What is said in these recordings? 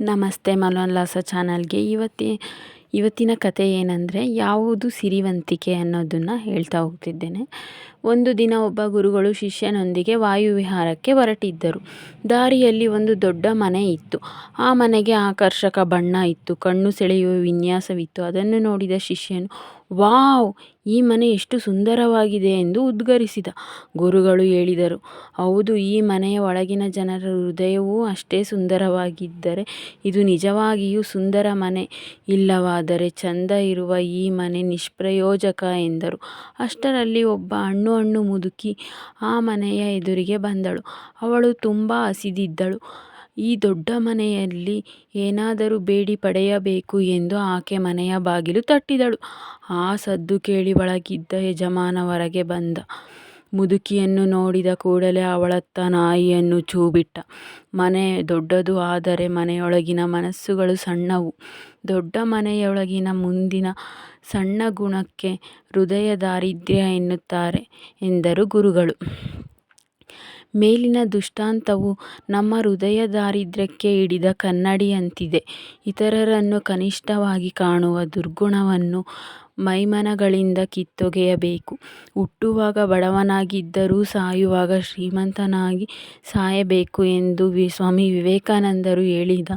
ನಮಸ್ತೆ ಮನೋಲ್ಲಾಸ ಚಾನಲ್ಗೆ. ಇವತ್ತಿ, ಇವತ್ತಿನ ಕತೆ ಏನಂದರೆ ಯಾವುದು ಸಿರಿವಂತಿಕೆ ಅನ್ನೋದನ್ನು ಹೇಳ್ತಾ ಹೋಗ್ತಿದ್ದೇನೆ. ಒಂದು ದಿನ ಒಬ್ಬ ಗುರುಗಳು ಶಿಷ್ಯನೊಂದಿಗೆ ವಾಯುವಿಹಾರಕ್ಕೆ ಹೊರಟಿದ್ದರು. ದಾರಿಯಲ್ಲಿ ಒಂದು ದೊಡ್ಡ ಮನೆ ಇತ್ತು. ಆ ಮನೆಗೆ ಆಕರ್ಷಕ ಬಣ್ಣ ಇತ್ತು. ಕಣ್ಣು ಸೆಳೆಯುವ ವಿನ್ಯಾಸವಿತ್ತು. ಅದನ್ನು ನೋಡಿದ ಶಿಷ್ಯನು, ವಾವ್ ಈ ಮನೆ ಎಷ್ಟು ಸುಂದರವಾಗಿದೆ ಎಂದು ಉದ್ಗರಿಸಿದ. ಗುರುಗಳು ಹೇಳಿದರು, ಹೌದು, ಈ ಮನೆಯ ಒಳಗಿನ ಜನರ ಹೃದಯವೂ ಅಷ್ಟೇ ಸುಂದರವಾಗಿದ್ದರೆ ಇದು ನಿಜವಾಗಿಯೂ ಸುಂದರ ಮನೆ ಇಲ್ಲವಾದರೆ ಚಂದ ಇರುವ ಈ ಮನೆ ನಿಷ್ಪ್ರಯೋಜಕ ಎಂದರು. ಅಷ್ಟರಲ್ಲಿ ಒಬ್ಬ ಹಣ್ಣು ಹಣ್ಣು ಮುದುಕಿ ಆ ಮನೆಯ ಎದುರಿಗೆ ಬಂದಳು. ಅವಳು ತುಂಬ ಹಸಿದಿದ್ದಳು. ಈ ದೊಡ್ಡ ಮನೆಯಲ್ಲಿ ಏನಾದರೂ ಬೇಡಿ ಪಡೆಯಬೇಕು ಎಂದು ಆಕೆ ಮನೆಯ ಬಾಗಿಲು ತಟ್ಟಿದಳು. ಆ ಸದ್ದು ಕೇಳಿ ಒಳಗಿದ್ದ ಯಜಮಾನ ಹೊರಗೆ ಬಂದ. ಮುದುಕಿಯನ್ನು ನೋಡಿದ ಕೂಡಲೇ ಅವಳತ್ತ ನಾಯಿಯನ್ನು ಚೂಬಿಟ್ಟ. ಮನೆ ದೊಡ್ಡದು ಆದರೆ ಮನೆಯೊಳಗಿನ ಮನಸ್ಸುಗಳು ಸಣ್ಣವು. ದೊಡ್ಡ ಮನೆಯೊಳಗಿನ ಮುಂದಿನ ಸಣ್ಣ ಗುಣಕ್ಕೆ ಹೃದಯ ದಾರಿದ್ರ್ಯ ಎನ್ನುತ್ತಾರೆ ಎಂದರು ಗುರುಗಳು. ಮೇಲಿನ ದೃಷ್ಟಾಂತವು ನಮ್ಮ ಹೃದಯ ದಾರಿದ್ರ್ಯಕ್ಕೆ ಹಿಡಿದ ಕನ್ನಡಿಯಂತಿದೆ. ಇತರರನ್ನು ಕನಿಷ್ಠವಾಗಿ ಕಾಣುವ ದುರ್ಗುಣವನ್ನು ಮೈಮನಗಳಿಂದ ಕಿತ್ತೊಗೆಯಬೇಕು. ಹುಟ್ಟುವಾಗ ಬಡವನಾಗಿದ್ದರೂ ಸಾಯುವಾಗ ಶ್ರೀಮಂತನಾಗಿ ಸಾಯಬೇಕು ಎಂದು ವಿ, ಸ್ವಾಮಿ ವಿವೇಕಾನಂದರು ಹೇಳಿದ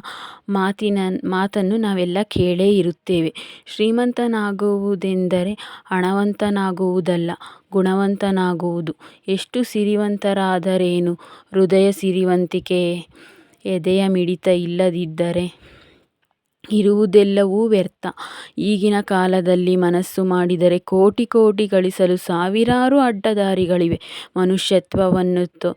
ಮಾತಿನ, ಮಾತನ್ನು ನಾವೆಲ್ಲ ಕೇಳೇ ಇರುತ್ತೇವೆ. ಶ್ರೀಮಂತನಾಗುವುದೆಂದರೆ ಹಣವಂತನಾಗುವುದಲ್ಲ, ಗುಣವಂತನಾಗುವುದು. ಎಷ್ಟು ಸಿರಿವಂತರಾದರೇನು? ಹೃದಯ ಸಿರಿವಂತಿಕೆ, ಎದೆಯ ಮಿಡಿತ ಇಲ್ಲದಿದ್ದರೆ ಇರುವುದೆಲ್ಲವೂ ವ್ಯರ್ಥ. ಈಗಿನ ಕಾಲದಲ್ಲಿ ಮನಸ್ಸು ಮಾಡಿದರೆ ಕೋಟಿ ಕೋಟಿ ಗಳಿಸಲು ಸಾವಿರಾರು ಅಡ್ಡದಾರಿಗಳಿವೆ. ಮನುಷ್ಯತ್ವವನ್ನು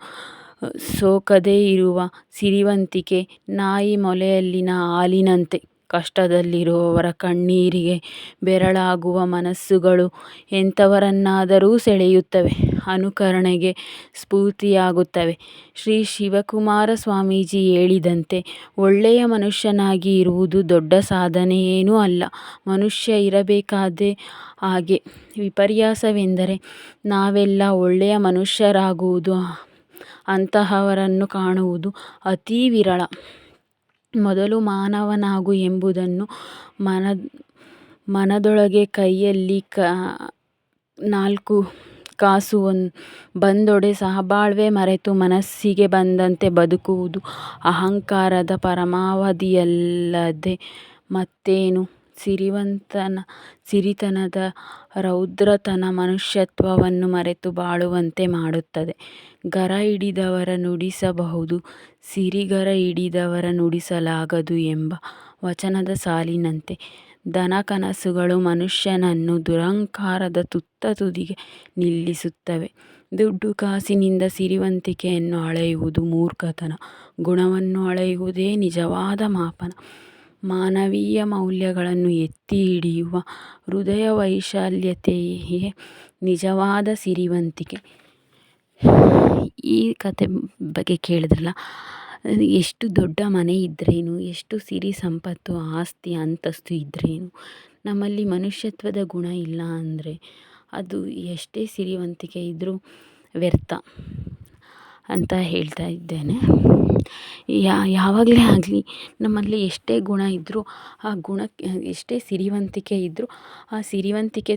ಸೋಕದೇ ಇರುವ ಸಿರಿವಂತಿಕೆ ನಾಯಿ ಮೊಲೆಯಲ್ಲಿನ ಹಾಲಿನಂತೆ. ಕಷ್ಟದಲ್ಲಿರುವವರ ಕಣ್ಣೀರಿಗೆ ಬೆರಳಾಗುವ ಮನಸ್ಸುಗಳು ಎಂಥವರನ್ನಾದರೂ ಸೆಳೆಯುತ್ತವೆ. ಅನುಕರಣೆಗೆ ಸ್ಫೂರ್ತಿಯಾಗುತ್ತವೆ. ಶ್ರೀ ಶಿವಕುಮಾರ ಸ್ವಾಮೀಜಿ ಹೇಳಿದಂತೆ ಒಳ್ಳೆಯ ಮನುಷ್ಯನಾಗಿ ಇರುವುದು ದೊಡ್ಡ ಸಾಧನೆಯೇನೂ ಅಲ್ಲ. ಮನುಷ್ಯ ಇರಬೇಕಾದೇ ಹಾಗೆ. ವಿಪರ್ಯಾಸವೆಂದರೆ ನಾವೆಲ್ಲ ಒಳ್ಳೆಯ ಮನುಷ್ಯರಾಗುವುದು, ಅಂತಹವರನ್ನು ಕಾಣುವುದು ಅತೀ ವಿರಳ. ಮೊದಲು ಮಾನವನಾಗು ಎಂಬುದನ್ನು ಮನ, ಮನದೊಳಗೆ ಕೈಯಲ್ಲಿ ಕ, ನಾಲ್ಕು ಕಾಸು ಒಂದು ಬಂದೊಡೆ ಸಹಬಾಳ್ವೆ ಮರೆತು ಮನಸ್ಸಿಗೆ ಬಂದಂತೆ ಬದುಕುವುದು ಅಹಂಕಾರದ ಪರಮಾವಧಿಯಲ್ಲದೆ ಮತ್ತೇನು? ಸಿರಿವಂತನ ಸಿರಿತನದ ರೌದ್ರತನ ಮನುಷ್ಯತ್ವವನ್ನು ಮರೆತು ಬಾಳುವಂತೆ ಮಾಡುತ್ತದೆ. ಗರ ಹಿಡಿದವರ ನುಡಿಸಬಹುದು, ಸಿರಿಗರ ಹಿಡಿದವರ ನುಡಿಸಲಾಗದು ಎಂಬ ವಚನದ ಸಾಲಿನಂತೆ. ದನ ಕನಸುಗಳು ಮನುಷ್ಯನನ್ನು ದುರಂಕಾರದ ತುತ್ತ ತುದಿಗೆ ನಿಲ್ಲಿಸುತ್ತವೆ. ದುಡ್ಡು ಕಾಸಿನಿಂದ ಸಿರಿವಂತಿಕೆಯನ್ನು ಅಳೆಯುವುದು ಮೂರ್ಖತನ, ಗುಣವನ್ನು ಅಳೆಯುವುದೇ ನಿಜವಾದ ಮಾಪನ. ಮಾನವೀಯ ಮೌಲ್ಯಗಳನ್ನು ಎತ್ತಿ ಹಿಡಿಯುವ ಹೃದಯ ವೈಶಾಲ್ಯತೆಯೇ ನಿಜವಾದ ಸಿರಿವಂತಿಕೆ. ಈ ಕತೆ ಬಗ್ಗೆ ಕೇಳಿದ್ರಲ್ಲ, ಎಷ್ಟು ದೊಡ್ಡ ಮನೆ ಇದ್ದರೇನು ಎಷ್ಟು ಸಿರಿ ಸಂಪತ್ತು, ಆಸ್ತಿ, ಅಂತಸ್ತು ಇದ್ದರೇನು ನಮ್ಮಲ್ಲಿ ಮನುಷ್ಯತ್ವದ ಗುಣ ಇಲ್ಲ ಅಂದರೆ ಅದು ಎಷ್ಟೇ ಸಿರಿವಂತಿಕೆ ಇದ್ದರೂ ವ್ಯರ್ಥ ಅಂತ ಹೇಳ್ತಾ ಇದ್ದೇನೆ. ಯಾವಾಗಲೇ ಆಗಲಿ ನಮ್ಮಲ್ಲಿ ಎಷ್ಟೇ ಗುಣ ಇದ್ದರೂ ಆ ಗುಣಕ್ಕೆ, ಎಷ್ಟೇ ಸಿರಿವಂತಿಕೆ ಇದ್ದರೂ ಆ ಸಿರಿವಂತಿಕೆ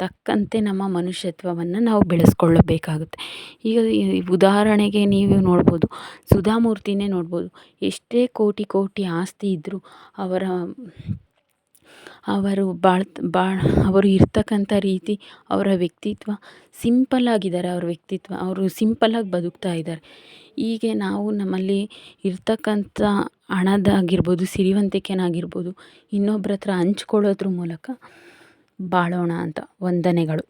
ತಕ್ಕಂತೆ ನಮ್ಮ ಮನುಷ್ಯತ್ವವನ್ನು ನಾವು ಬೆಳೆಸ್ಕೊಳ್ಳಬೇಕಾಗುತ್ತೆ. ಈಗ ಉದಾಹರಣೆಗೆ ನೀವು ನೋಡ್ಬೋದು, ಸುಧಾಮೂರ್ತಿನೇ ನೋಡ್ಬೋದು, ಎಷ್ಟೇ ಕೋಟಿ ಕೋಟಿ ಆಸ್ತಿ ಇದ್ದರೂ ಅವರ ಅವರು ಬಾಳ್ತ ಬಾಳ್, ಅವರು ಇರ್ತಕ್ಕಂಥ ರೀತಿ ಅವರ ವ್ಯಕ್ತಿತ್ವ ಸಿಂಪಲ್ ಆಗಿದ್ದಾರೆ. ಅವ್ರ ವ್ಯಕ್ತಿತ್ವ, ಅವರು ಸಿಂಪಲ್ಲಾಗಿ ಬದುಕ್ತಾ ಇದ್ದಾರೆ. ಹೀಗೆ ನಾವು ನಮ್ಮಲ್ಲಿ ಇರ್ತಕ್ಕಂಥ ಹಣದಾಗಿರ್ಬೋದು, ಸಿರಿವಂತಿಕೆನಾಗಿರ್ಬೋದು, ಇನ್ನೊಬ್ರ ಹತ್ರ ಹಂಚ್ಕೊಳ್ಳೋದ್ರ ಮೂಲಕ ಬಾಳೋಣ ಅಂತ ವಂದನೆಗಳು.